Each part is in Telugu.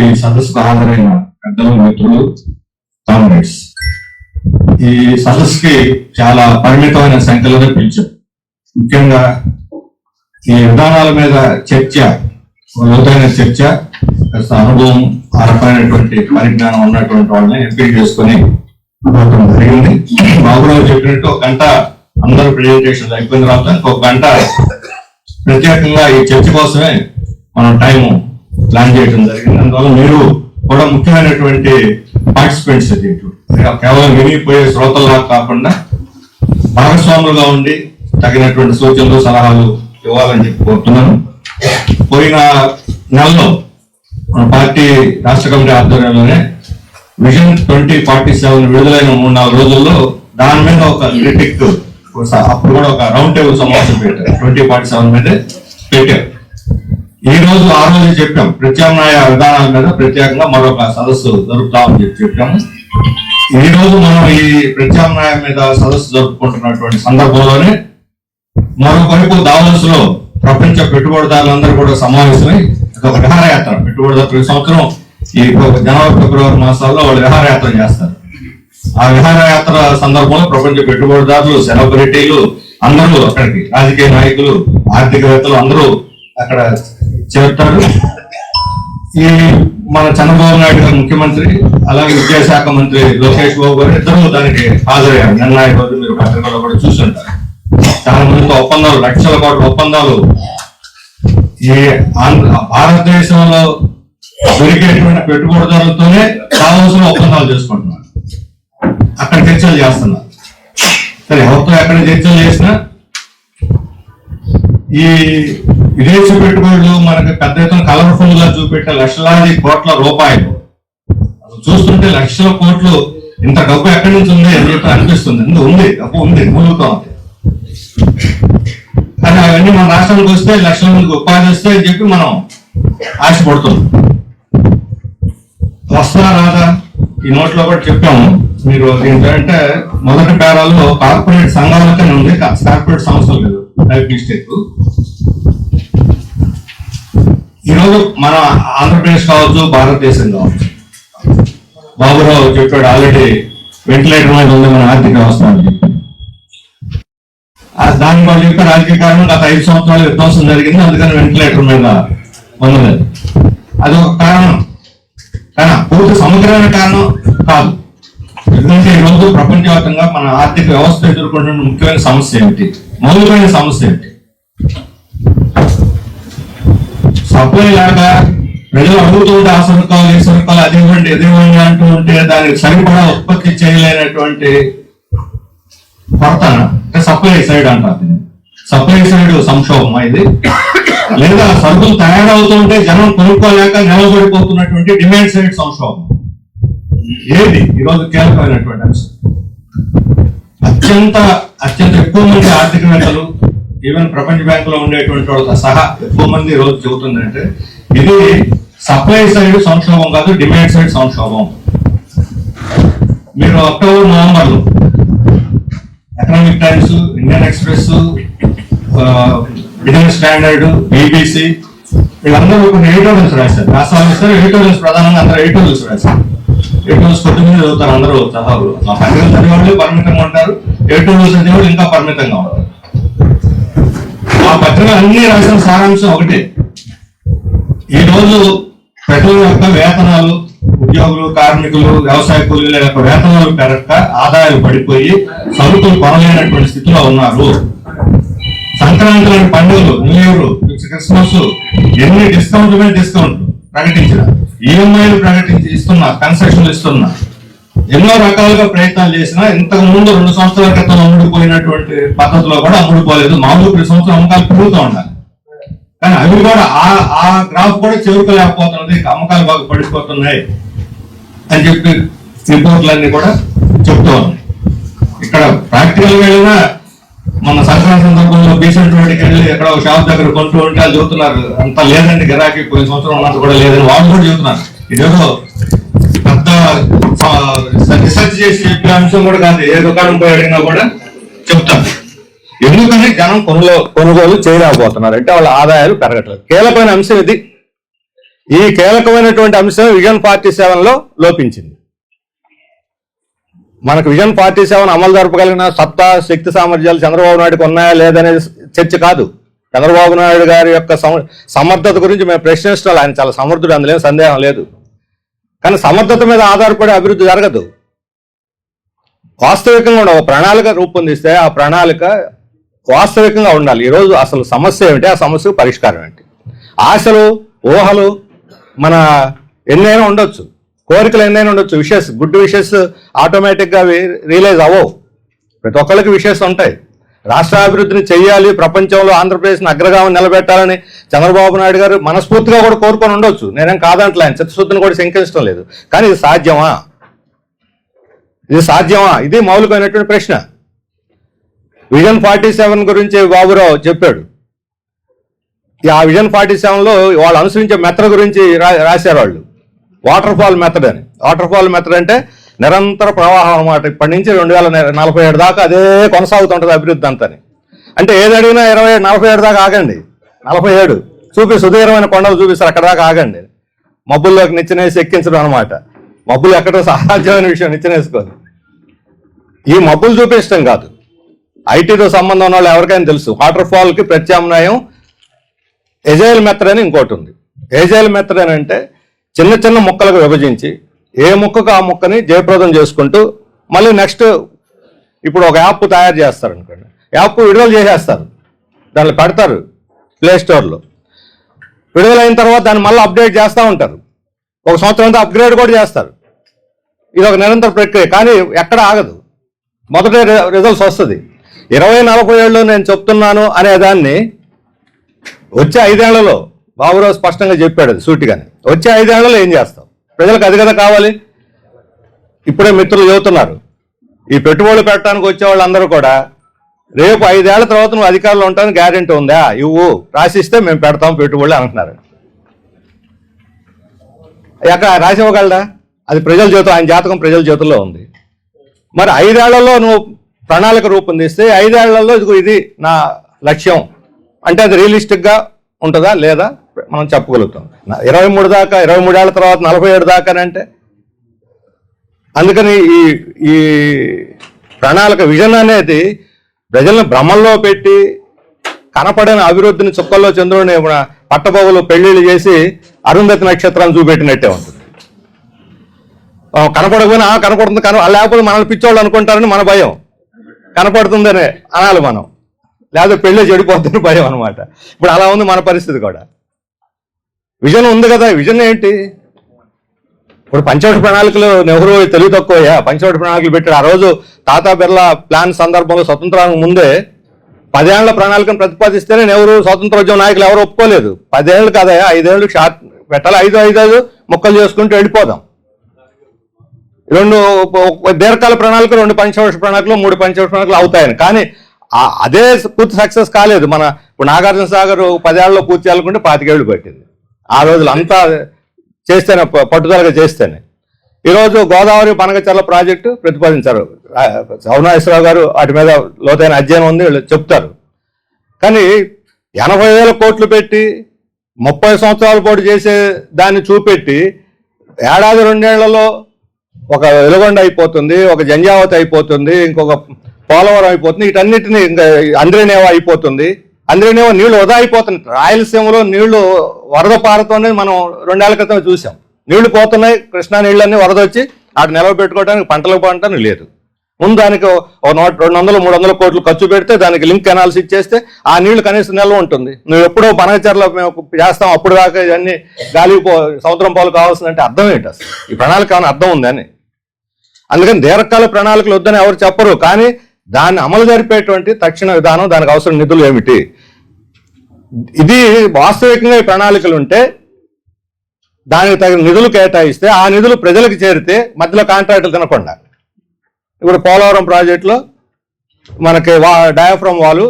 ఈ సదస్సుకు హాజరైన పెద్దలు మిత్రులు కామ్రేడ్స్ ఈ సదస్సుకి చాలా పరిమితమైన సంఖ్యలోనే పిలిచాం. ముఖ్యంగా ఈ విధానాల మీద చర్చ లోతైన చర్చ అనుభవం ఆ పరిజ్ఞానం ఉన్నటువంటి వాళ్ళని ఎంపిక చేసుకొని పోవడం జరిగింది. బాబురావు చెప్పినట్టు ఒక గంట అందరూ ప్రెజెంటేషన్ అయిపోయిన తర్వాత ఇంకొక గంట ప్రత్యేకంగా ఈ చర్చ కోసమే మనం టైం ప్లాన్ చేయడం జరిగింది. అందువల్ల మీరు కూడా ముఖ్యమైనటువంటి పార్టిసిపెంట్స్ దీంట్లో కేవలం వినిపోయే శ్రోతల్లా కాకుండా భాగస్వాములుగా ఉండి తగినటువంటి సూచనలు సలహాలు ఇవ్వాలని చెప్పి కోరుతున్నాను. పోయిన నెలలో మన పార్టీ రాష్ట్ర కమిటీ ఆధ్వర్యంలోనే విజన్ ట్వంటీ ఫార్టీ సెవెన్ విడుదలైన మూడు నాలుగు రోజుల్లో దాని మీద ఒక క్రిటిక్ అప్పుడు కూడా ఒక రౌండ్ టేబుల్ సమావేశం పెట్టారు. ట్వంటీ ఫార్టీ సెవెన్ మీద పెట్టారు. ఈ రోజు ఆ రోజు చెప్పాం. ప్రత్యామ్నాయ విధానాల మీద ప్రత్యేకంగా మరొక సదస్సు జరుపుతామని చెప్పి చెప్పాము ఈ రోజు మనం ఈ ప్రత్యామ్నాయం మీద సదస్సు జరుపుకుంటున్నటువంటి సందర్భంలోనే మరోవైపు దావోస్లో ప్రపంచ పెట్టుబడిదారులందరూ కూడా సమావేశమై ఒక విహారయాత్ర పెట్టుబడిదారు ప్రతి సంవత్సరం ఈ జనవరి ఫిబ్రవరి మాసాల్లో వాళ్ళు విహారయాత్ర చేస్తారు. ఆ విహారయాత్ర సందర్భంలో ప్రపంచ పెట్టుబడిదారులు సెలబ్రిటీలు అందరూ అక్కడికి రాజకీయ నాయకులు ఆర్థికవేత్తలు అందరూ అక్కడ చేరుతారు. ఈ మన చంద్రబాబు నాయుడు గారు ముఖ్యమంత్రి అలాగే విద్యాశాఖ మంత్రి లోకేష్ బాబు గారు ఇద్దరు దానికి హాజరయ్యారు. నిన్న రోజు మీరు పత్రికలో కూడా చూస్తుంటారు చాలా మందితో ఒప్పందాలు లక్షల కోట్ల ఒప్పందాలు. ఈ ఆంధ్ర భారతదేశంలో దొరికేటువంటి పెట్టుబడిదారులతోనే కావాల్సిన ఒప్పందాలు చేసుకుంటున్నారు. అక్కడ చర్చలు చేస్తున్నారు. సరే ఎవరితో ఎక్కడ చర్చలు చేసినా ఈ విదేశీ పెట్టుబడులు మనకు పెద్ద ఎత్తున కలర్ఫుల్గా చూపెట్టే లక్షలాది కోట్ల రూపాయలు. చూస్తుంటే లక్షల కోట్లు ఇంత డబ్బు ఎక్కడి నుంచి ఉంది అని చెప్పి అనిపిస్తుంది. ఇంత ఉంది డబ్బు ఉంది మూలుగుతా ఉంది. కానీ అవన్నీ మన రాష్ట్రానికి వస్తే లక్షల మందికి ఉపాధి వస్తే అని చెప్పి మనం ఆశపడుతున్నాం. వస్తా రాదా? ఈ నోట్లో కూడా చెప్పాము. మీరు ఏంటంటే మొదటి పేరాలో కార్పొరేట్ సంఘాలకనే ఉంది కార్పొరేట్ సంస్థలు లేదు మిస్టేక్ ఈరోజు మన ఆంధ్రప్రదేశ్ కావచ్చు భారతదేశం కావచ్చు. బాబురావు చెప్పాడు ఆల్రెడీ వెంటిలేటర్ మీద ఉంది మన ఆర్థిక వ్యవస్థ అని చెప్పి. వాళ్ళు చెప్పారు రాజకీయ కారణం గత ఐదు సంవత్సరాలు విధ్వంసం జరిగింది అందుకని వెంటిలేటర్ మీద ఉన్నది. అది ఒక కారణం. కానీ పూర్తి సమగ్రమైన కారణం కాదు. ఎందుకంటే ఈ రోజు ప్రపంచవ్యాప్తంగా మన ఆర్థిక వ్యవస్థ ఎదుర్కొంటున్న ముఖ్యమైన సమస్య ఏంటి మౌలికమైన సమస్య ఏంటి సప్లై లాగా ప్రజలు అడుగుతుంటే ఆ సరుకాలు ఈ సరుకాలు అది ఇవ్వండి ఇది ఇవ్వండి అంటూ ఉంటే దానికి సరిపడా ఉత్పత్తి చేయలేనటువంటి కొరతన అంటే సప్లై సైడ్ అంటారు సప్లై సైడ్ సంక్షోభం ఇది. లేదా సరుకులు తయారవుతుంటే జనం కొనుక్కోలేక నిలబడిపోతున్నటువంటి డిమాండ్ సైడ్ సంక్షోభం. ఏది? ఈరోజు కీలకమైనటువంటి అంశం. అత్యంత అత్యంత ఎక్కువ మంది ఆర్థికవేత్తలు ఈవెన్ ప్రపంచ బ్యాంక్లో ఉండేటువంటి వాళ్ళతో సహా ఎక్కువ మంది రోజు చెబుతుందంటే ఇది సప్లై సైడ్ సంక్షోభం కాదు డిమాండ్ సైడ్ సంక్షోభం. మీరు అక్టోబర్ నవంబర్లో Economic Times Indian Express Business Standard BBC వీళ్ళందరూ కొన్ని ఎడిటోరియల్స్ రాశారు. రాష్ట్రాలు ఇస్తారు ఎడిటోరియల్స్ ప్రధానంగా అందరూ ఎడిటోరియల్స్ రాశారు. ఎడిటోరియల్స్ కొద్ది చదువుతారు అందరూ చదవరు మా పత్రికలు చదివేవాళ్ళు పరిమితంగా ఉంటారు. ఎడిటోరియల్స్ చదివేవాళ్ళు ఇంకా పరిమితంగా ఉంటారు. ఆ పత్రికలు అన్ని రాసిన సారాంశం ఒకటే. ఈ రోజు పెట్రోల్ యొక్క వేతనాలు ఉద్యోగులు కార్మికులు వ్యవసాయ కూలీల యొక్క వేతనాలు పెరగక ఆదాయాలు పడిపోయి సరుకులు కొనలేనటువంటి స్థితిలో ఉన్నారు. సంక్రాంతి లాంటి పండుగలు న్యూ ఇయర్ క్రిస్మస్ ఎన్ని డిస్కౌంట్ మీద డిస్కౌంట్ ప్రకటించిన ఈఎంఐలు ప్రకటించి ఇస్తున్నా కన్సెషన్లు ఇస్తున్నా ఎన్నో రకాలుగా ప్రయత్నాలు చేసినా ఇంతకు ముందు రెండు సంవత్సరాల క్రితం అమ్ముడుపోయినటువంటి పద్ధతిలో కూడా అమ్ముడుపోలేదు. మామూలు ప్రతి సంవత్సరం అమ్మకాలు పెరుగుతూ ఉండాలి. కానీ అవి కూడా ఆ ఆ గ్రాఫ్ కూడా చేరుకోలేకపోతున్నది. అమ్మకాలు బాగా పడిపోతున్నాయి అని చెప్పి రిపోర్ట్లన్నీ కూడా చెప్తూ ఉన్నాయి. ఇక్కడ ప్రాక్టికల్ వెళ్ళినా మన సంక్రాంతి సందర్భంలో బీసెంట్ రోడ్డుకి వెళ్ళి ఎక్కడ ఒక షాప్ దగ్గర కొంటూ ఉంటే వాళ్ళు చెబుతున్నారు అంత లేదండి గిరాకీ పోయిన సంవత్సరం ఉన్నంత కూడా లేదని. వాళ్ళు కూడా చెబుతున్నారు. ఇదేదో పెద్ద రీసెర్చ్ చేసి చెప్పే అంశం కూడా కాదు. ఏ దుకాణం పోయి అడిగినా కూడా చెప్తాను ఎందుకని జనం కొనుగోలు కొనుగోలు చేయలేకపోతున్నారు. అంటే వాళ్ళ ఆదాయాలు పెరగట్లేదు. కీలకమైన అంశం ఇది. ఈ కీలకమైనటువంటి అంశం విజన్ పార్టీ సెవెన్లో లోపించింది. మనకు విజన్ పార్టీ సెవెన్ అమలు జరపగలిగిన సత్తా శక్తి సామర్థ్యాలు చంద్రబాబు నాయుడుకి ఉన్నాయా లేదనేది చర్చ కాదు. చంద్రబాబు నాయుడు గారి యొక్క సమర్థత గురించి మేము ప్రశ్నించాలి ఆయన చాలా సమర్థుడు అందులో సందేహం లేదు. కానీ సమర్థత మీద ఆధారపడి అభివృద్ధి జరగదు. వాస్తవికంగా ఉండాలి. ఒక ప్రణాళిక రూపొందిస్తే ఆ ప్రణాళిక వాస్తవికంగా ఉండాలి. ఈరోజు అసలు సమస్య ఏమిటి? ఆ సమస్యకు పరిష్కారం ఏంటి? ఆశలు ఊహలు మన ఎన్నైనా ఉండొచ్చు. కోరికలు ఎన్నైనా ఉండొచ్చు. విషెస్ గుడ్ విషెస్ ఆటోమేటిక్గా అవి రియలైజ్ అవ్వవు. ప్రతి ఒక్కరికి విషెస్ ఉంటాయి. రాష్ట్ర అభివృద్ధిని ప్రపంచంలో ఆంధ్రప్రదేశ్ని అగ్రగామం నిలబెట్టాలని చంద్రబాబు నాయుడు గారు మనస్ఫూర్తిగా కూడా కోరుకొని ఉండొచ్చు. నేనేం కాదంటలే ఆయన చిత్తశుద్ధిని కూడా శంకించడం లేదు. కానీ ఇది సాధ్యమా? ఇది సాధ్యమా? ఇది మౌలికమైనటువంటి ప్రశ్న. విజన్ ఫార్టీ సెవెన్ గురించి బాబురావు చెప్పాడు. ఆ విజన్ ఫార్టీ సెవెన్లో వాళ్ళు అనుసరించే మెథడ్ గురించి రా- రాశారు వాళ్ళు. వాటర్ ఫాల్ మెథడ్ అని. వాటర్ ఫాల్ మెథడ్ అంటే నిరంతర ప్రవాహం అన్నమాట. ఇప్పటి నుంచి రెండు వేల నలభై ఏడు దాకా అదే కొనసాగుతుంటుంది అభివృద్ధి అంతని. అంటే ఏది అడిగినా ఇరవై నలభై ఏడు దాకా ఆగండి. నలభై ఏడు. చూపి సుదీర్ఘమైన కొండలు చూపిస్తారు అక్కడ దాకా ఆగండి. మబ్బుల్లోకి నిచ్చినేసి ఎక్కించడం అనమాట మబ్బులు ఎక్కడో సహజమైన విషయం నిచ్చెనేసుకొని ఈ మబ్బులు చూపించడం కాదు. ఐటీతో సంబంధం ఉన్న వాళ్ళు ఎవరికైనా తెలుసు. వాటర్ ఫాల్కి ప్రత్యామ్నాయం ఎజైల్ మెథడ్ అని ఇంకోటి ఉంది. ఎజైల్ మెథడ్ అని అంటే చిన్న చిన్న ముక్కలకు విభజించి ఏ ముక్కకు ఆ ముక్కని జయప్రదం చేసుకుంటూ మళ్ళీ నెక్స్ట్ ఇప్పుడు ఒక యాప్ తయారు చేస్తారు అనుకోండి. యాప్ విడుదల చేసేస్తారు. దాన్ని పెడతారు ప్లే స్టోర్లో. విడుదలైన తర్వాత దాన్ని మళ్ళీ అప్డేట్ చేస్తూ ఉంటారు. ఒక సంవత్సరం అంతా అప్గ్రేడ్ కూడా చేస్తారు. ఇది ఒక నిరంతర ప్రక్రియ కానీ ఎక్కడ ఆగదు. మొదట రిజల్ట్స్ వస్తుంది. ఇరవై నలభై ఏళ్ళు నేను చెప్తున్నాను అనే దాన్ని వచ్చే ఐదేళ్ళలో బాబురావు స్పష్టంగా చెప్పాడు అది సూటిగానే. వచ్చే ఐదేళ్ళలో ఏం చేస్తాం ప్రజలకు అది కదా కావాలి? ఇప్పుడే మిత్రులు చెబుతున్నారు. ఈ పెట్టుబడులు పెట్టడానికి వచ్చే వాళ్ళందరూ కూడా రేపు ఐదేళ్ళ తర్వాత నువ్వు అధికారంలో ఉంటాను గ్యారెంటీ ఉందా? ఇవ్వు రాసిస్తే మేము పెడతాం పెట్టుబడులు అంటున్నారు. ఎక్కడ రాసి ఇవ్వగలడా అది ప్రజల చేతులు ఆయన జాతకం ప్రజల చేతుల్లో ఉంది. మరి ఐదేళ్ళలో నువ్వు ప్రణాళిక రూపొందిస్తే ఐదేళ్ళలో ఇది నా లక్ష్యం. అంటే అది రియలిస్టిక్గా ఉంటుందా లేదా మనం చెప్పగలుగుతాం. ఇరవై మూడు దాకా ఇరవై మూడేళ్ళ తర్వాత నలభై ఏడు దాకా అంటే? అందుకని ఈ ఈ ప్రణాళిక విజన్ అనేది ప్రజలను భ్రమల్లో పెట్టి కనపడని అభివృద్ధిని చుక్కల్లో చంద్రుడిని పట్టబోగులు పెళ్ళిళ్ళు చేసి అరుంధతి నక్షత్రాన్ని చూపెట్టినట్టే ఉంటుంది. కనపడకపోయినా కనపడుతుంది కన లేకపోతే మనల్ని పిచ్చోళ్ళు అనుకుంటారని మన భయం. కనపడుతుందనే అనాలి మనం. లేకపోతే పెళ్ళి చెడిపోతుందని భయం అనమాట ఇప్పుడు అలా ఉంది మన పరిస్థితి కూడా. విజన్ ఉంది కదా విజన్ ఏంటి? ఇప్పుడు పంచవటి ప్రణాళికలు నెహ్రూ తెలివి తక్కువయ్యా. పంచవటి ప్రణాళికలు పెట్టాడు. ఆ రోజు తాతా బిర్లా ప్లాన్ సందర్భంలో స్వతంత్రానికి ముందే పదేళ్ళ ప్రణాళికను ప్రతిపాదిస్తేనే నెహ్రూ స్వాతంత్రోద్యమ నాయకులు ఎవరు ఒప్పుకోలేదు. పదేళ్ళు కదయా ఐదేళ్ళు షార్ట్ పెట్టాలి? ఐదు ఐదు ఐదు మొక్కలు చేసుకుంటూ వెళ్ళిపోదాం. రెండు దీర్ఘకాల ప్రణాళిక రెండు పంచవర్ష ప్రణాళికలు మూడు పంచవర్ష ప్రణాళికలు అవుతాయని. కానీ అదే పూర్తి సక్సెస్ కాలేదు. మన ఇప్పుడు నాగార్జున సాగర్ పదేళ్ళలో పూర్తి చేయాలనుకుంటే పాతికేళ్ళు పట్టింది. ఆ రోజులు అంతా చేస్తేనే ప- పట్టుదలగా చేస్తేనే. ఈరోజు గోదావరి పనగచర్ల ప్రాజెక్టు ప్రతిపాదించారు. సౌనాశ్వరరావు గారు వాటి మీద లోతైన అధ్యయనం ఉంది వీళ్ళు చెప్తారు. కానీ ఎనభై వేల కోట్లు పెట్టి ముప్పై సంవత్సరాల పాటు చేసే దాన్ని చూపెట్టి ఏడాది రెండేళ్ళలో ఒక వెలుగొండ అయిపోతుంది ఒక జంజావతి అయిపోతుంది ఇంకొక పోలవరం అయిపోతుంది. వీటన్నిటిని ఇంకా అంద్రేనేవా అయిపోతుంది. అంద్రేనేవా నీళ్ళు వదా అయిపోతున్నాయి. రాయలసీమలో నీళ్ళు వరద పారుతోనే మనం రెండేళ్ళ క్రితం చూసాం నీళ్ళు పోతున్నాయి కృష్ణా నీళ్ళన్నీ వరద వచ్చి అటు నిలవబెట్టుకోవడానికి పంటలకు పంటను లేదు. ముందు దానికి ఒక నూట రెండు వందలు మూడు వందల కోట్లు ఖర్చు పెడితే దానికి లింక్ కెనాల్స్ ఇచ్చేస్తే ఆ నీళ్ళు కనీసం నిల్వ ఉంటుంది. నువ్వు ఎప్పుడో పనగచర్ల మేము చేస్తాం అప్పుడు దాకా ఇవన్నీ గాలి పో సముద్రం పాలు కావాల్సిందంటే అర్థం ఏంటి అసలు? ఈ ప్రణాళిక ఏమైనా అర్థం ఉందని అందుకని దీర్ఘకాల ప్రణాళికలు వద్దని ఎవరు చెప్పరు. కానీ దాన్ని అమలు జరిపేటువంటి తక్షణ విధానం దానికి అవసరం నిధులు ఏమిటి? ఇది వాస్తవికంగా ఈ ప్రణాళికలు ఉంటే దానికి తగిన నిధులు కేటాయిస్తే ఆ నిధులు ప్రజలకు చేరితే మధ్యలో కాంట్రాక్టులు తినకుండా. ఇప్పుడు పోలవరం ప్రాజెక్టులో మనకి వా డయాఫ్రమ్ వాళ్ళు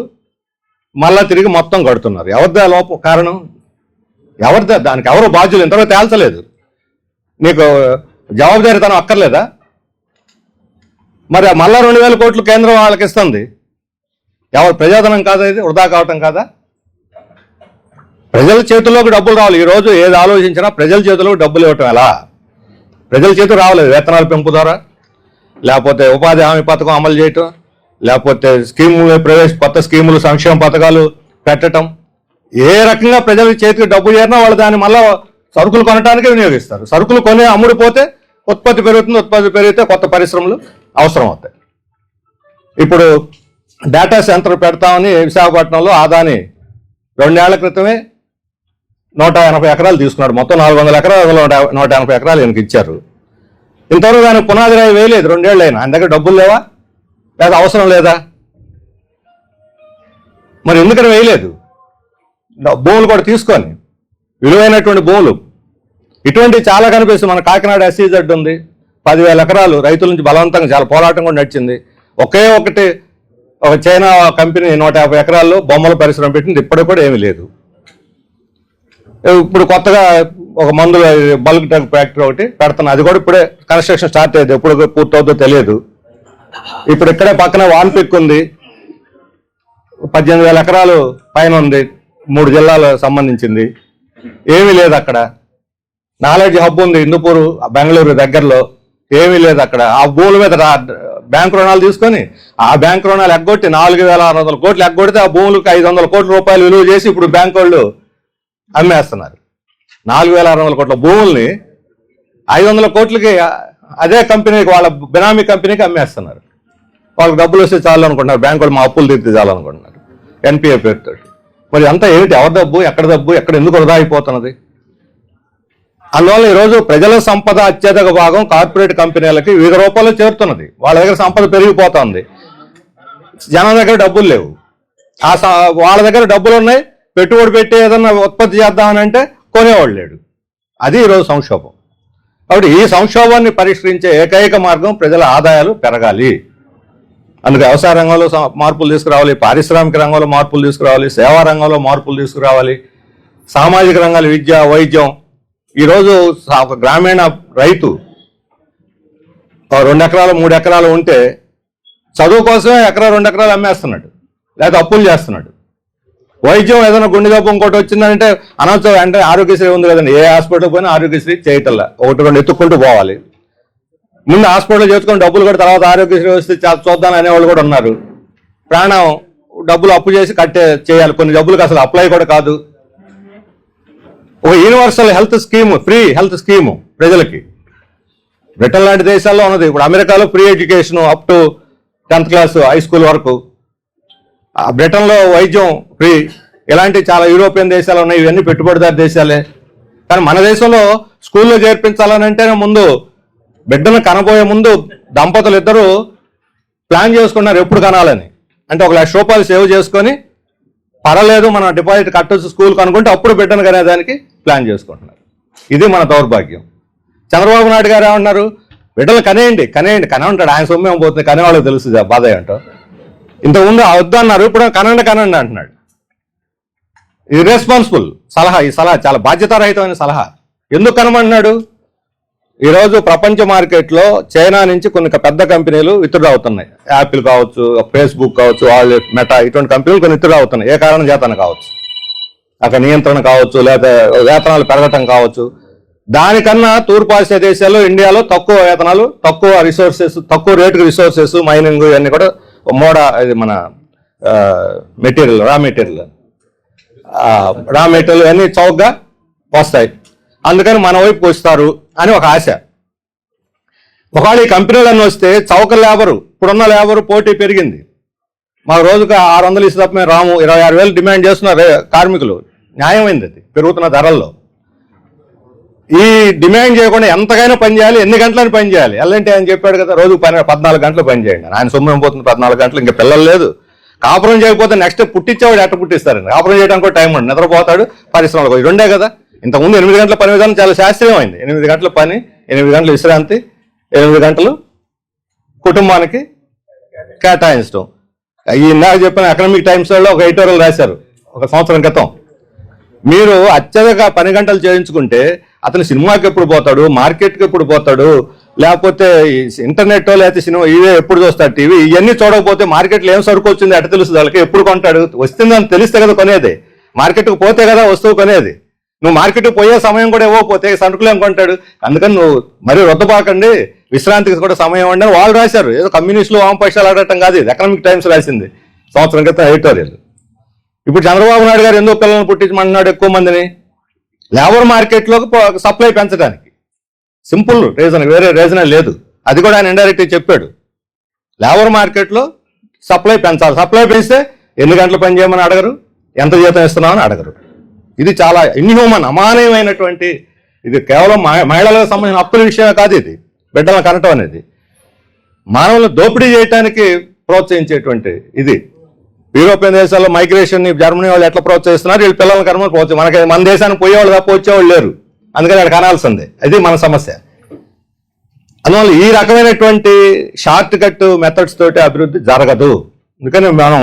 మళ్ళా తిరిగి మొత్తం కడుతున్నారు. ఎవరిదా లోపం కారణం? ఎవరిదా? దానికి ఎవరు బాధ్యులు? ఇంతవరకు తేల్చలేదు. నీకు జవాబుదారీతనం అక్కర్లేదా? మరి మళ్ళా రెండు వేల కోట్లు కేంద్రం వాళ్ళకి ఇస్తుంది. ఎవరు ప్రజాధనం కాదా ఇది? వృధా కావటం కాదా? ప్రజల చేతుల్లోకి డబ్బులు రావాలి. ఈ రోజు ఏది ఆలోచించినా ప్రజల చేతుల్లోకి డబ్బులు ఇవ్వటం ఎలా? ప్రజల చేతులు రావలేదు. వేతనాలు పెంపు ద్వారా. లేకపోతే ఉపాధి హామీ పథకం అమలు చేయటం. లేకపోతే స్కీములు ప్రవేశ కొత్త స్కీములు సంక్షేమ పథకాలు పెట్టటం. ఏ రకంగా ప్రజల చేతికి డబ్బు చేరినా వాళ్ళు దాన్ని మళ్ళా సరుకులు కొనడానికి వినియోగిస్తారు. సరుకులు కొని అమ్ముడిపోతే ఉత్పత్తి పెరుగుతుంది. ఉత్పత్తి పెరిగితే కొత్త పరిశ్రమలు అవసరం అవుతాయి ఇప్పుడు డేటా సెంటర్ పెడతామని విశాఖపట్నంలో ఆదాని రెండేళ్ళ క్రితమే నూట ఎనభై ఎకరాలు తీసుకున్నాడు. మొత్తం నాలుగు వందల ఎకరాలు నూట ఎనభై ఎకరాలు ఈయనకి ఇచ్చారు. ఇంతవరకు దానికి పునాది రాయి వేయలేదు. రెండేళ్ళు అయినా. ఆయన దగ్గర డబ్బులు లేవా? లేదా అవసరం లేదా? మరి ఎందుకని వేయలేదు? భూములు కూడా తీసుకొని. విలువైనటువంటి భూములు ఇటువంటివి చాలా కనిపిస్తుంది. మన కాకినాడ ఎస్సీజెడ్ ఉంది. పదివేల ఎకరాలు రైతుల నుంచి బలవంతంగా చాలా పోరాటం కూడా నడిచింది. ఒకే ఒకటి ఒక చైనా కంపెనీ నూట యాభై ఎకరాల్లో బొమ్మల పరిశ్రమ పెట్టింది. ఇప్పటికి కూడా ఏమీ లేదు. ఇప్పుడు కొత్తగా ఒక మందుల బల్క్ డ్రగ్ ఫ్యాక్టరీ ఒకటి పెడుతున్నాను అది కూడా ఇప్పుడే కన్స్ట్రక్షన్ స్టార్ట్ అయ్యేది. ఎప్పుడు పూర్తవుతుందో తెలియదు. ఇప్పుడు ఇక్కడే పక్కన వాన్పిక్ ఉంది. పద్దెనిమిది వేల ఎకరాలు పైన ఉంది. మూడు జిల్లాలకు సంబంధించింది. ఏమీ లేదు అక్కడ. నాలెడ్జ్ హబ్ ఉంది ఇందుపూరు బెంగళూరు దగ్గరలో. ఏమీ లేదు అక్కడ. ఆ భూముల మీద రా- బ్యాంక్ రుణాలు తీసుకొని ఆ బ్యాంక్ రుణాలు ఎగ్గొట్టి నాలుగు వేల ఆరు వందల కోట్లు ఎగ్గొడితే ఆ భూములకు ఐదు వందల కోట్ల రూపాయలు విలువ చేసి ఇప్పుడు బ్యాంక్ వాళ్ళు అమ్మేస్తున్నారు. నాలుగు వేల ఆరు వందల కోట్ల భూముల్ని ఐదు వందల కోట్లకి అదే కంపెనీకి వాళ్ళ బినామీ కంపెనీకి అమ్మేస్తున్నారు. వాళ్ళకి డబ్బులు వస్తే చాలు అనుకుంటున్నారు. బ్యాంక్ వాళ్ళు మా అప్పులు తీర్చి చాలనుకుంటున్నారు ఎన్పిఏ పేరుతో మరి అంతా ఏమిటి? ఎవరి డబ్బు? ఎక్కడ డబ్బు? ఎక్కడ ఎందుకు వృధా అయిపోతున్నది? అందువల్ల ఈరోజు ప్రజల సంపద అత్యధిక భాగం కార్పొరేట్ కంపెనీలకి వివిధ రూపాల్లో చేరుతున్నది. వాళ్ళ దగ్గర సంపద పెరిగిపోతుంది. జనం దగ్గర డబ్బులు లేవు. ఆ వాళ్ళ దగ్గర డబ్బులు ఉన్నాయి. పెట్టుబడి పెట్టి ఏదన్నా ఉత్పత్తి చేద్దామని అంటే కొనేవాళ్ళు లేడు. అది ఈరోజు సంక్షోభం. కాబట్టి ఈ సంక్షోభాన్ని పరిష్కరించే ఏకైక మార్గం ప్రజల ఆదాయాలు పెరగాలి. అందుకు వ్యవసాయ రంగంలో మార్పులు తీసుకురావాలి. పారిశ్రామిక రంగంలో మార్పులు తీసుకురావాలి. సేవా రంగంలో మార్పులు తీసుకురావాలి. సామాజిక రంగాలు విద్య వైద్యం ఈరోజు ఒక గ్రామీణ రైతు రెండు ఎకరాలు మూడు ఎకరాలు ఉంటే చదువు కోసమే ఎకరా రెండు ఎకరాలు అమ్మేస్తున్నాడు. లేదా అప్పులు చేస్తున్నాడు. వైద్యం ఏదైనా గుండె జబ్బు ఇంకోటి వచ్చిందంటే అనవసరం అంటే ఆరోగ్యశ్రీ ఉంది కదండి. ఏ హాస్పిటల్ పోయినా ఆరోగ్యశ్రీ చేయటల్లా ఒకటి రెండు ఎత్తుక్కుంటూ పోవాలి. ముందు హాస్పిటల్ చేసుకొని డబ్బులు కూడా తర్వాత ఆరోగ్యశ్రీ వస్తే చూద్దాం అనేవాళ్ళు కూడా ఉన్నారు. ప్రాణం డబ్బులు అప్పు చేసి కట్టే చేయాలి. కొన్ని డబ్బులకు అసలు అప్లై కూడా కాదు. ఒక universal health scheme free health scheme ప్రజలకి. బ్రిటన్ లాంటి దేశాల్లో ఉన్నది. ఇప్పుడు అమెరికాలో free education up to tenth class high school వరకు. బ్రిటన్లో వైద్యం ఫ్రీ ఇలాంటి చాలా యూరోపియన్ దేశాలు ఉన్నాయి. ఇవన్నీ పెట్టుబడిదారు దేశాలే. కానీ మన దేశంలో స్కూల్లో చేర్పించాలని అంటేనే ముందు బిడ్డను కనబోయే ముందు దంపతులు ఇద్దరు ప్లాన్ చేసుకున్నారు ఎప్పుడు కనాలని. అంటే ఒక లక్ష రూపాయలు సేవ్ చేసుకొని పర్వాలేదు మనం డిపాజిట్ కట్టొచ్చు స్కూల్ కనుక్కుంటే అప్పుడు బిడ్డను కనేదానికి ప్లాన్ చేసుకుంటున్నారు. ఇది మన దౌర్భాగ్యం. చంద్రబాబు నాయుడు గారు ఏమన్నారు బిడ్డలు కనేయండి కనేయండి. కనే ఉంటాడు ఆయన సొమ్మే పోతుంది కనేవాళ్ళకి తెలుస్తుంది ఆ బాధ ఏంటో. ఇంతకుముందు వద్దు అన్నారు ఇప్పుడు కనండి కనండి అంటున్నాడు. ఇర్రెస్పాన్సిబుల్ సలహా ఈ సలహా చాలా బాధ్యతారహితమైన సలహా. ఎందుకు కనమంటున్నాడు? ఈరోజు ప్రపంచ మార్కెట్లో చైనా నుంచి కొన్ని పెద్ద కంపెనీలు విత్డ్రా అవుతున్నాయి. యాపిల్ కావచ్చు ఫేస్బుక్ కావచ్చు వాళ్ళు మెటా ఇటువంటి కంపెనీలు కొన్ని విత్డ్రా అవుతున్నాయి. ఏ కారణం చేతన కావచ్చు? అక్కడ నియంత్రణ కావచ్చు లేకపోతే వేతనాలు పెరగటం కావచ్చు. దానికన్నా తూర్పు ఆసియా దేశాల్లో ఇండియాలో తక్కువ వేతనాలు తక్కువ రిసోర్సెస్ తక్కువ రేటుకి రిసోర్సెస్ మైనింగ్ ఇవన్నీ కూడా మోడ ఇది మన material raw material raw material అన్ని చౌకగా వస్తాయి. అందుకని మన వైపు వస్తారు అని ఒక ఆశ. ఒకవేళ ఈ కంపెనీలన్నీ వస్తే చౌక లేబరు ఇప్పుడున్న లేబరు పోటీ పెరిగింది. మా రోజుకు ఆరు వందలు ఇస్తే తప్ప మేము రాము. ఇరవై ఆరు వేలు డిమాండ్ చేస్తున్నారు కార్మికులు. న్యాయమైంది అది పెరుగుతున్న ధరల్లో. ఈ డిమాండ్ చేయకుండా ఎంతకైనా పని చేయాలి ఎన్ని గంటలని పని చేయాలి. ఎల్లంటే ఆయన చెప్పాడు కదా రోజు పని పద్నాలుగు గంటలు పని చేయండి ఆయన సొమ్ము పోతుంది పద్నాలుగు గంటలు ఇంకా పిల్లలు లేదు. కాపురం చేయకపోతే నెక్స్ట్ పుట్టించేవాడు ఎట్ట పుట్టిస్తారండి? కాపురం చేయడానికి కూడా టైం ఉండి నిద్రపోతాడు పరిశ్రమలకు పోయి. రెండే కదా. ఇంతకుముందు ఎనిమిది గంటల పని విధానం చాలా శాస్త్రీయమైంది. ఎనిమిది గంటల పని ఎనిమిది గంటల విశ్రాంతి ఎనిమిది గంటలు కుటుంబానికి కేటాయించడం. ఈ ఇందాక చెప్పిన ఎకనామిక్ టైమ్స్లో ఒక ఎడిటోరియల్ రాశారు ఒక సంవత్సరం క్రితం. మీరు అత్యధిక పని గంటలు చేయించుకుంటే అతను సినిమాకి ఎప్పుడు పోతాడు మార్కెట్కి ఎప్పుడు పోతాడు లేకపోతే ఈ ఇంటర్నెట్ లేకపోతే సినిమా ఇవే ఎప్పుడు చూస్తాడు టీవీ ఇవన్నీ చూడకపోతే మార్కెట్లో ఏం సరుకు వచ్చింది అట తెలుస్తుంది వాళ్ళకి? ఎప్పుడు కొంటాడు? వస్తుందని తెలిస్తే కదా కొనేది. మార్కెట్కి పోతే కదా వస్తువు కొనేది. నువ్వు మార్కెట్కి పోయే సమయం కూడా ఇవ్వకపోతే సరుకులు ఏం కొంటాడు? అందుకని నువ్వు మరీ రొద్దపాకండి విశ్రాంతికి కూడా సమయం అండి వాళ్ళు రాశారు. ఏదో కమ్యూనిస్టులు వామపక్షాలు ఆడటం కాదు ఇది. ఎకనామిక్ టైమ్స్ రాసింది. సంవత్సరం క్రితం ఎడిటోరియల్. ఇప్పుడు చంద్రబాబు నాయుడు గారు ఎందుకు పిల్లలను పుట్టించమంటున్నాడు ఎక్కువ మందిని? లేబర్ మార్కెట్లోకి సప్లై పెంచడానికి. సింపుల్ రీజన్ వేరే రీజనే లేదు. అది కూడా ఆయన ఇండైరెక్ట్గా చెప్పాడు. లేబర్ మార్కెట్లో సప్లై పెంచాలి. సప్లై పెంచితే ఎన్ని గంటలు పని చేయమని అడగరు? ఎంత జీతం ఇస్తున్నామని అడగరు. ఇది చాలా ఇన్హ్యూమన్ అమానీయమైనటువంటి ఇది కేవలం మహి- మహిళలకు సంబంధించిన అప్పుల విషయమే కాదు ఇది. బిడ్డలను కనటం అనేది. మానవులను దోపిడీ చేయడానికి ప్రోత్సహించేటువంటి ఇది. యూరోపియన్ దేశాల్లో మైగ్రేషన్ జర్మనీ వాళ్ళు ఎట్లా ప్రోత్సహిస్తున్నారు? వీళ్ళు పిల్లల కర్మ ప్రోత్సహం మనకి మన దేశానికి పోయేవాళ్ళు తప్ప వచ్చేవాళ్ళు లేరు. అందుకని అక్కడ కనాల్సిందే అది మన సమస్య. అందువల్ల ఈ రకమైనటువంటి షార్ట్ కట్ మెథడ్స్ తోటి అభివృద్ధి జరగదు. అందుకని మనం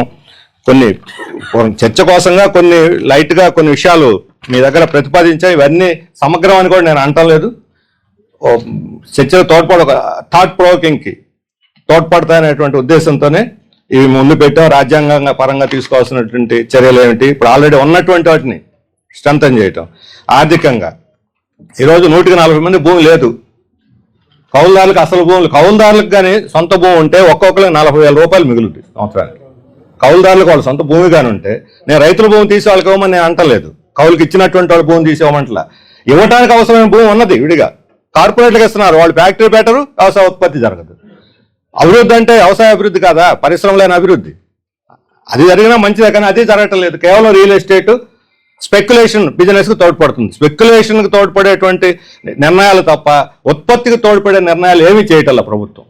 కొన్ని చర్చ కోసంగా కొన్ని లైట్గా కొన్ని విషయాలు మీ దగ్గర ప్రతిపాదించాయి. ఇవన్నీ సమగ్రం అని కూడా నేను అంటలేదు చర్చలో తోడ్పడ థాట్ ప్రోకింగ్కి తోడ్పడతాయనేటువంటి ఉద్దేశంతోనే ఇవి ముందు పెట్టాం రాజ్యాంగంగా పరంగా తీసుకోవాల్సినటువంటి చర్యలు ఏమిటి? ఇప్పుడు ఆల్రెడీ ఉన్నటువంటి వాటిని స్ట్రెంథన్ చేయటం. ఆర్థికంగా. ఈరోజు నూటికి నలభై మంది భూమి లేదు. కౌలుదారులకు అసలు భూములు కౌలుదారులకు కానీ సొంత భూమి ఉంటే ఒక్కొక్కరికి నలభై వేల రూపాయలు మిగులుతుంది సంవత్సరానికి. కౌలుదారులకు వాళ్ళ సొంత భూమి కానీ ఉంటే నేను రైతుల భూమి తీసి వాళ్ళకి ఇవ్వమని నేను అంటలేదు. కౌలుకి ఇచ్చినటువంటి వాళ్ళ భూమి తీసేవమంటలా ఇవ్వడానికి అవసరమైన భూమి ఉన్నది విడిగా. కార్పొరేట్లకు ఇస్తున్నారు. వాళ్ళు ఫ్యాక్టరీ పెట్టరు వ్యవసాయ ఉత్పత్తి జరగదు. అభివృద్ధి అంటే వ్యవసాయ అభివృద్ధి కాదా? పరిశ్రమలైన అభివృద్ధి. అది జరిగినా మంచిదే కానీ అది జరగటం లేదు. కేవలం రియల్ ఎస్టేట్ స్పెక్యులేషన్ బిజినెస్కి తోడ్పడుతుంది. స్పెక్యులేషన్కి తోడ్పడేటువంటి నిర్ణయాలు తప్ప ఉత్పత్తికి తోడ్పడే నిర్ణయాలు ఏమీ చేయటల్లా ప్రభుత్వం.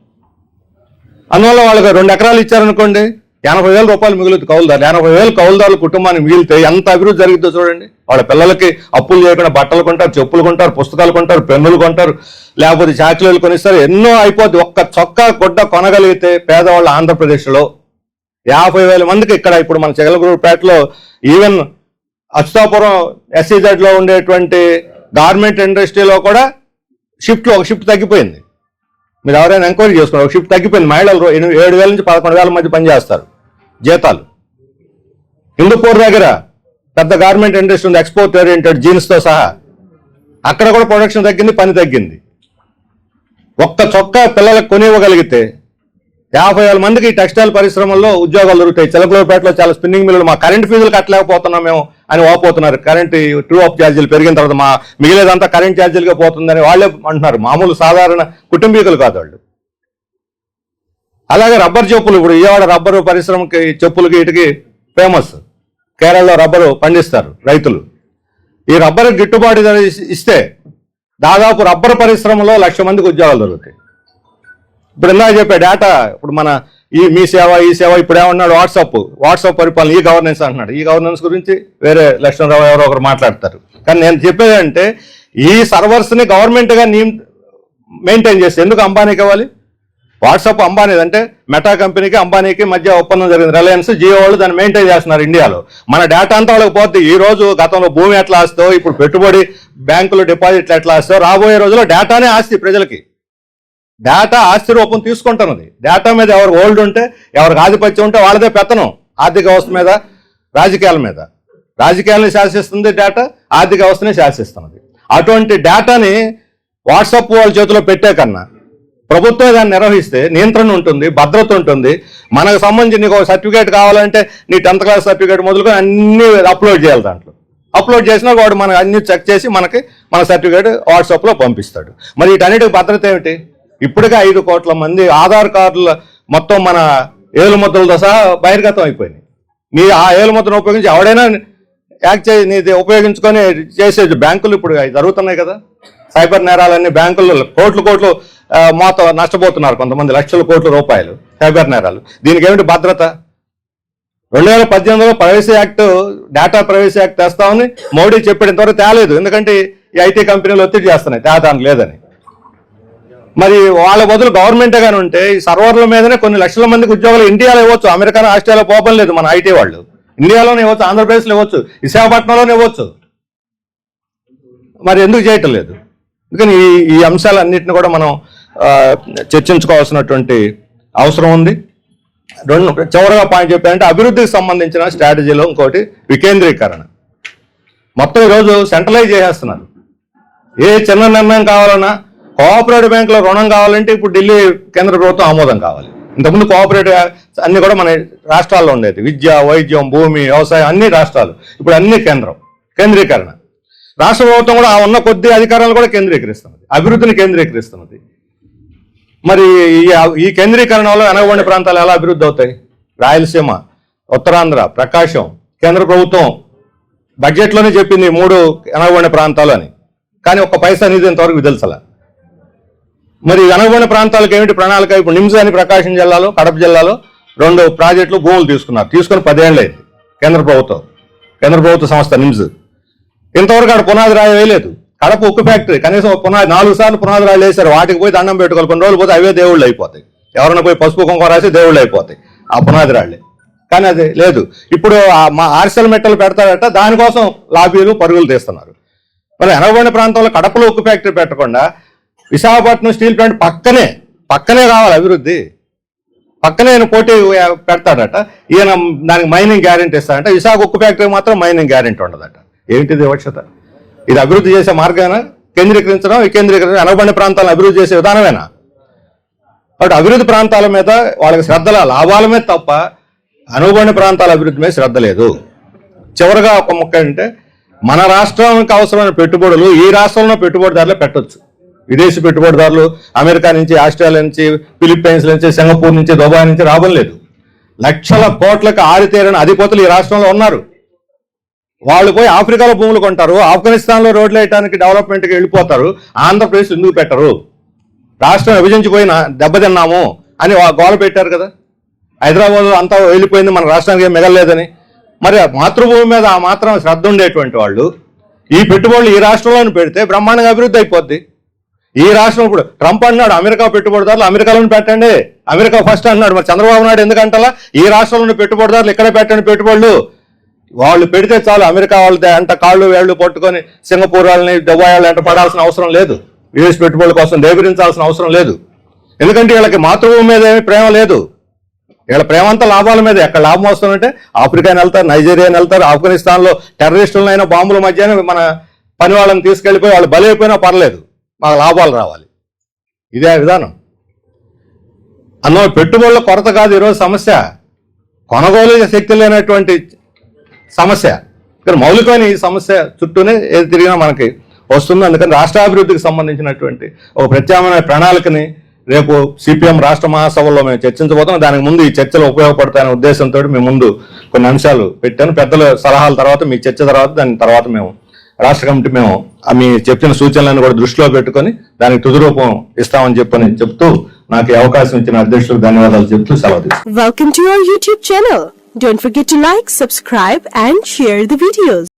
అందువల్ల వాళ్ళకి రెండు ఎకరాలు ఇచ్చారనుకోండి. ఎనభై వేల రూపాయలు మిగులుతుంది కౌలుదారులు ఎనభై వేలు కౌలుదారుల కుటుంబానికి మిగిలితే ఎంత అభివృద్ధి జరిగిద్దో చూడండి. వాళ్ళ పిల్లలకి అప్పులు చేయకుండా బట్టలు కొంటారు చెప్పులు కొంటారు పుస్తకాలు కొంటారు పెన్నులు కొంటారు లేకపోతే చాకలీలు కొనిస్తారు. ఎన్నో అయిపోద్ది. ఒక్క చొక్కా గుడ్డ కొనగలిగితే పేదవాళ్ళు ఆంధ్రప్రదేశ్లో యాభై వేల మందికి ఇక్కడ ఇప్పుడు మన చెగలగూరుపేటలో ఈవెన్ అచ్చుతాపురం ఎస్సీజెడ్లో ఉండేటువంటి గార్మెంట్ ఇండస్ట్రీలో కూడా షిఫ్ట్లో ఒక షిఫ్ట్ తగ్గిపోయింది. మీరు ఎవరైనా ఎంక్వైరీ చేసుకున్నారు ఒక షిఫ్ట్ తగ్గిపోయింది. మహిళలు ఏడు వేల నుంచి పదకొండు వేల మధ్య పనిచేస్తారు జీతాలు. హిందూపూర్ దగ్గర పెద్ద గార్మెంట్ ఇండస్ట్రీ ఉంది ఎక్స్పోర్ట్ ఓరియంటెడ్ జీన్స్తో సహా. అక్కడ కూడా ప్రొడక్షన్ తగ్గింది పని తగ్గింది. ఒక్క చొక్కా పిల్లలకు కొనివ్వగలిగితే యాభై వేల మందికి ఈ టెక్స్టైల్ పరిశ్రమల్లో ఉద్యోగాలు దొరుకుతాయి. చిలకలూరుపేటలో చాలా స్పిన్నింగ్ మిల్లులు మా కరెంట్ ఫీజులు కట్టలేకపోతున్నాం మేము. అని వాపోతున్నారు. కరెంట్ ట్రూ అప్ ఛార్జీలు పెరిగిన తర్వాత మా మిగిలేదంతా కరెంట్ ఛార్జీలుగా పోతుందని వాళ్ళే అంటున్నారు. మామూలు సాధారణ కుటుంబీకులు కాదు వాళ్ళు. అలాగే రబ్బర్ చెప్పులు ఇప్పుడు విజయవాడ రబ్బర్ పరిశ్రమకి చెప్పులకి ఇటుకి ఫేమస్ కేరళలో రబ్బరు పండిస్తారు రైతులు. ఈ రబ్బర్ గిట్టుబాటు ఇస్తే దాదాపు రబ్బర్ పరిశ్రమలో లక్ష మందికి ఉద్యోగాలు దొరుకుతాయి. ఇప్పుడు ఇందాక చెప్పే డేటా ఇప్పుడు మన ఈ మీ సేవ ఈ సేవ ఇప్పుడు ఏమన్నాడు వాట్సాప్. వాట్సాప్ పరిపాలన ఈ గవర్నెన్స్ అంటున్నాడు. ఈ గవర్నెన్స్ గురించి వేరే లక్ష్మణరావు ఎవరో ఒకరు మాట్లాడతారు. కానీ నేను చెప్పేది అంటే ఈ సర్వర్స్ని గవర్నమెంట్గా గవర్నమెంట్ మెయింటైన్ చేస్తే ఎందుకు అంబానీకి ఇవ్వాలి? వాట్సాప్ అంబానీ అంటే మెటా కంపెనీకి అంబానీకి మధ్య ఒప్పందం జరిగింది. రిలయన్స్ జియో వాళ్ళు దాన్ని మెయింటైన్ చేస్తున్నారు ఇండియాలో. మన డేటా అంతా వాళ్ళకి పోతుంది ఈ రోజు గతంలో భూమి ఎట్లా ఆస్తో ఇప్పుడు పెట్టుబడి బ్యాంకులు డిపాజిట్లు ఎట్లా ఆస్తో రాబోయే రోజుల్లో డేటానే ఆస్తి ప్రజలకి. డేటా ఆస్తి రూపం తీసుకుంటున్నది. డేటా మీద ఎవరు ఓల్డ్ ఉంటే ఎవరికి ఆధిపత్యం ఉంటే వాళ్ళదే పెత్తనం. ఆర్థిక వ్యవస్థ మీద రాజకీయాల మీద. రాజకీయాలను శాసిస్తుంది డేటా ఆర్థిక వ్యవస్థని శాసిస్తున్నది. అటువంటి డేటాని వాట్సాప్ వాళ్ళ చేతిలో పెట్టే కన్నా ప్రభుత్వం దాన్ని నిర్వహిస్తే నియంత్రణ ఉంటుంది భద్రత ఉంటుంది. మనకు సంబంధించి నీకు ఒక సర్టిఫికేట్ కావాలంటే నీ టెన్త్ క్లాస్ సర్టిఫికేట్ మొదలుకొని అన్ని అప్లోడ్ చేయాలి దాంట్లో. అప్లోడ్ చేసినా వాడు మనకు అన్ని చెక్ చేసి మనకి మన సర్టిఫికేట్ వాట్సాప్లో పంపిస్తాడు. మరి వీటన్నిటికి భద్రత ఏమిటి? ఇప్పటికే ఐదు కోట్ల మంది ఆధార్ కార్డుల మొత్తం మన ఏలు సహా బహిర్గతం అయిపోయినాయి. నీ ఆ ఏలు ఉపయోగించి ఎవడైనా యాక్ట్ చే నీది ఉపయోగించుకొని చేసే బ్యాంకులు ఇప్పుడు జరుగుతున్నాయి కదా. సైబర్ నేరాలన్నీ బ్యాంకుల్లో కోట్లు కోట్లు మోత నష్టపోతున్నారు కొంతమంది లక్షల కోట్ల రూపాయలు సైబర్ నేరాలు. దీనికి ఏమిటి భద్రత? రెండు వేల పద్దెనిమిదిలో privacy act data privacy act తెస్తామని Modi చెప్పిన ఇంతవరకు తేలేదు. ఎందుకంటే ఈ ఐటీ కంపెనీలు ఒత్తిడి చేస్తున్నాయి తేదానికి లేదని. మరి వాళ్ళ బదులు గవర్నమెంటే కానీ ఉంటే ఈ సర్వర్ల మీదనే కొన్ని లక్షల మందికి ఉద్యోగాలు ఇండియాలో ఇవ్వచ్చు అమెరికా ఆస్ట్రేలియా పోపం లేదు మన ఐటీ వాళ్ళు. ఇండియాలోనే ఇవ్వచ్చు ఆంధ్రప్రదేశ్లో ఇవ్వచ్చు విశాఖపట్నంలోనే ఇవ్వచ్చు. మరి ఎందుకు చేయటం లేదు? అందుకని ఈ ఈ అంశాలన్నింటిని కూడా మనం చర్చించుకోవాల్సినటువంటి అవసరం ఉంది. రెండు చివరగా పాయింట్ చెప్పారంటే అభివృద్ధికి సంబంధించిన స్ట్రాటజీలో ఇంకోటి వికేంద్రీకరణ. మొత్తం ఈరోజు సెంట్రలైజ్ చేసేస్తున్నారు. ఏ చిన్న నిర్ణయం కావాలన్నా కోఆపరేటివ్ బ్యాంకులో రుణం కావాలంటే ఇప్పుడు ఢిల్లీ కేంద్ర ప్రభుత్వం ఆమోదం కావాలి. ఇంతకుముందు కోఆపరేటివ్ అన్ని కూడా మన రాష్ట్రాల్లో ఉండేది. విద్య వైద్యం భూమి వ్యవసాయం అన్ని రాష్ట్రాలు. ఇప్పుడు అన్ని కేంద్రం. కేంద్రీకరణ. రాష్ట్ర ప్రభుత్వం కూడా ఆ ఉన్న కొద్ది అధికారాలు కూడా కేంద్రీకరిస్తున్నది. అభివృద్ధిని కేంద్రీకరిస్తున్నది. మరి ఈ ఈ కేంద్రీకరణ వల్ల వెనకబడిన ప్రాంతాలు ఎలా అభివృద్ధి అవుతాయి? రాయలసీమ ఉత్తరాంధ్ర ప్రకాశం కేంద్ర ప్రభుత్వం బడ్జెట్లోనే చెప్పింది మూడు వెనకబడిన ప్రాంతాలు అని. కానీ ఒక్క పైసా అనేది ఇంతవరకు విదల్చలే మరి వెనకబడిన ప్రాంతాలకు ఏమిటి ప్రణాళిక? ఇప్పుడు నిమ్స్ అని ప్రకాశం జిల్లాలో కడప జిల్లాలో రెండు ప్రాజెక్టులు భూములు తీసుకున్నారు. తీసుకుని పదేళ్ళు అయింది. కేంద్ర ప్రభుత్వం. కేంద్ర ప్రభుత్వ సంస్థ నిమ్స్ ఇంతవరకు అక్కడ పునాది రాయి వేయలేదు. కడప ఉక్కు ఫ్యాక్టరీ కనీసం పునాది నాలుగు సార్లు పునాది రాయి వేశారు. వాటికి పోయి దండం పెట్టుకోవాలి. కొన్ని రోజులు పోతే అవే దేవుళ్ళు అయిపోతాయి. ఎవరైనా పోయి పసుపు కుంకుమ రాసి దేవుళ్ళు అయిపోతాయి. ఆ పునాది రాళ్ళే. కానీ అది లేదు. ఇప్పుడు మా ఆర్సెల్ మెట్టలు పెడతారట దానికోసం లాబీలు పరుగులు తీస్తున్నారు. మరి వెనకబడిన ప్రాంతంలో కడపలో ఉక్కు ఫ్యాక్టరీ పెట్టకుండా విశాఖపట్నం స్టీల్ ప్లాంట్ పక్కనే పక్కనే కావాలి అభివృద్ధి. పక్కనే ఆయన పోటీ పెడతాడట. ఈయన దానికి మైనింగ్ గ్యారెంటీ ఇస్తాడంట. విశాఖ ఉక్కు ఫ్యాక్టరీ మాత్రం మైనింగ్ గ్యారెంటీ ఉండదట. ఏంటిది వివక్షత? ఇది అభివృద్ధి చేసే మార్గమేనా కేంద్రీకరించడం వికేంద్రీకరించడం వెనకబడిన ప్రాంతాలను అభివృద్ధి చేసే విధానమేనా? కాబట్టి అభివృద్ధి ప్రాంతాల మీద వాళ్ళకి శ్రద్ధల లాభాల మీద తప్ప అనుబంధ ప్రాంతాల అభివృద్ధి మీద శ్రద్ధ లేదు. చివరిగా ఒక ముక్క అంటే మన రాష్ట్రానికి అవసరమైన పెట్టుబడులు ఈ రాష్ట్రంలో పెట్టుబడిదారులే పెట్టొచ్చు. విదేశీ పెట్టుబడిదారులు అమెరికా నుంచి ఆస్ట్రేలియా నుంచి ఫిలిప్పైన్స్ నుంచి సింగపూర్ నుంచి దుబాయ్ నుంచి రావడం లేదు. లక్షల కోట్లకు ఆరితేరిన అధిపతులు ఈ రాష్ట్రంలో ఉన్నారు. వాళ్ళు పోయి ఆఫ్రికాలో భూములు కొంటారు ఆఫ్ఘనిస్తాన్లో రోడ్లు వేయడానికి డెవలప్మెంట్కి వెళ్ళిపోతారు ఆంధ్రప్రదేశ్ ఎందుకు పెట్టరు? రాష్ట్రం విభజించిపోయిన దెబ్బతిన్నాము అని వా- గోల పెట్టారు కదా. హైదరాబాద్ అంతా వెళ్ళిపోయింది మన రాష్ట్రానికి ఏం మిగలలేదని. మరి మాతృభూమి మీద ఆ మాత్రం శ్రద్ధ ఉండేటువంటి వాళ్ళు ఈ పెట్టుబడులు ఈ రాష్ట్రంలోనే పెడితే బ్రహ్మాండంగా అభివృద్ధి అయిపోద్ది. ఈ రాష్ట్రం ఇప్పుడు ట్రంప్ అన్నాడు అమెరికా పెట్టుబడిదారులు అమెరికాలోనే పెట్టండి అమెరికా ఫస్ట్ అన్నాడు మరి చంద్రబాబు నాయుడు ఎందుకంటలా? ఈ రాష్ట్రంలోని పెట్టుబడిదారులు ఇక్కడే పెట్టండి పెట్టుబడులు. వాళ్ళు పెడితే చాలు అమెరికా వాళ్ళ అంట కాళ్ళు వేళ్ళు పట్టుకొని సింగపూర్ వాళ్ళని దుబాయ్ వాళ్ళని అంట పడాల్సిన అవసరం లేదు. విదేశీ పెట్టుబడుల కోసం దేవరించాల్సిన అవసరం లేదు. ఎందుకంటే వీళ్ళకి మాతృభూమి మీద ఏమి ప్రేమ లేదు. వీళ్ళ ప్రేమ అంతా లాభాల మీద. ఎక్కడ లాభం వస్తుందంటే ఆఫ్రికాని వెళ్తారు నైజీరియాని వెళ్తారు ఆఫ్ఘనిస్తాన్లో టెర్రరిస్టులైన బాంబుల మధ్యనే మన పని వాళ్ళని తీసుకెళ్ళిపోయి వాళ్ళు బలైపోయినా పర్లేదు. మాకు లాభాలు రావాలి. ఇదే విధానం. అన్న పెట్టుబడుల కొరత కాదు ఈరోజు సమస్య. కొనగోలు శక్తి లేనటువంటి సమస్య. ఇక్కడ మౌలికమైన ఈ సమస్య చుట్టూనే ఏది తిరిగినా మనకి వస్తుంది. అందుకని రాష్ట్రాభివృద్ధికి సంబంధించినటువంటి ఒక ప్రత్యామ్నాయ ప్రణాళికని రేపు సిపిఎం రాష్ట్ర మహాసభలో మేము చర్చించబోతున్నాం. దానికి ముందు ఈ చర్చలు ఉపయోగపడతాయనే ఉద్దేశంతో మేము ముందు కొన్ని అంశాలు పెట్టాను. పెద్దల సలహాల తర్వాత మీ చర్చ తర్వాత దాని తర్వాత మేము రాష్ట్ర కమిటీ మేము మీ చెప్పిన సూచనలను కూడా దృష్టిలో పెట్టుకొని దానికి తుది రూపం ఇస్తామని చెప్పని చెప్తూ నాకు అవకాశం ఇచ్చిన అధ్యక్షులకు ధన్యవాదాలు చెప్తూ సెలవు welcome to your YouTube channel don't forget to like subscribe and share the videos.